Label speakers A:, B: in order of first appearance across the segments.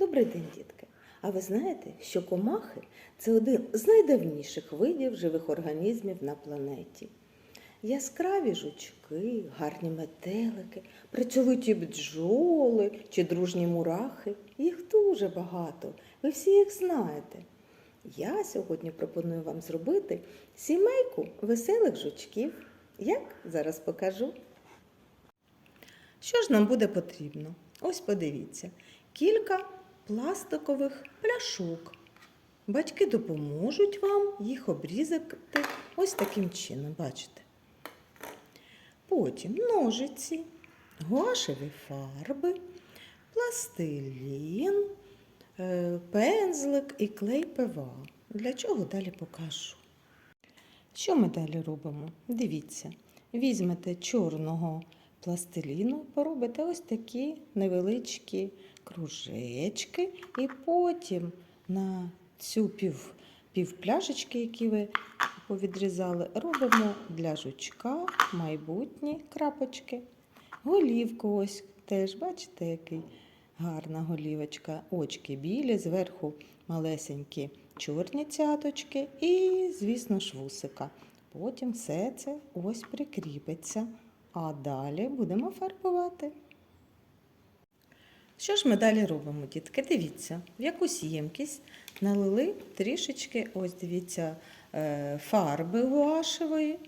A: Добрий день, дітки! А ви знаєте, що комахи це один з найдавніших видів живих організмів на планеті. Яскраві жучки, гарні метелики, працьовиті бджоли чи дружні мурахи. Їх дуже багато. Ви всі їх знаєте. Я сьогодні пропоную вам зробити сімейку веселих жучків. Як? Зараз покажу. Що ж нам буде потрібно? Ось подивіться, кілька пластикових пляшок. Батьки допоможуть вам їх обрізати ось таким чином, бачите. Потім ножиці, гуашеві фарби, пластилін, е, пензлик і клей ПВА. Для чого далі покажу. Що ми далі робимо? Дивіться, візьмете чорного пластиліну, поробите ось такі невеличкі кружечки, і потім на цю пів, пів які ви повідрізали, робимо для жучка майбутні крапочки. Голівку ось теж, бачите, який гарна голівочка. Очки білі, зверху малесенькі чорні цяточки і, звісно, ж, вусика. Потім все це ось прикріпиться. А далі будемо фарбувати. Що ж ми далі робимо, дітки? Дивіться, в якусь ємкість налили трішечки, ось дивіться, е, фарби гуашевої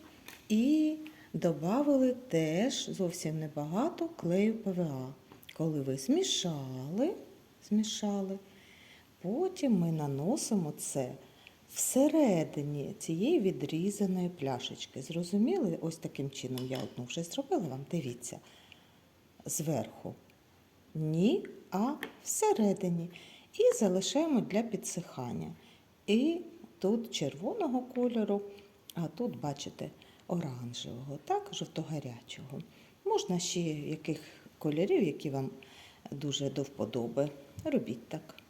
A: і додали теж зовсім небагато клею ПВА. Коли ви змішали, змішали, потім ми наносимо це всередині цієї відрізаної пляшечки. Зрозуміли? Ось таким чином я одну вже зробила вам, дивіться, зверху. Ні, а всередині. І залишаємо для підсихання. І тут червоного кольору, а тут, бачите, оранжевого, так, жовтогарячого. Можна ще яких кольорів, які вам дуже до вподоби. Робіть так.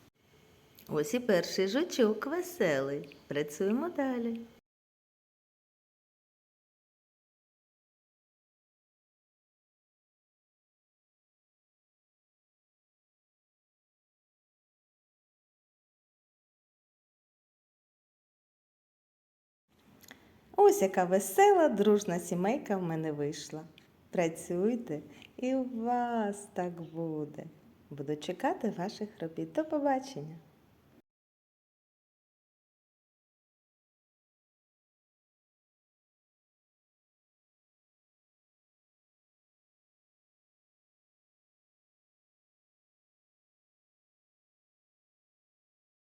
A: Ось і перший жучок веселий. Працюємо далі. Ось яка весела, дружна сімейка в мене вийшла. Працюйте, і у вас так буде. Буду чекати ваших робіт. До побачення!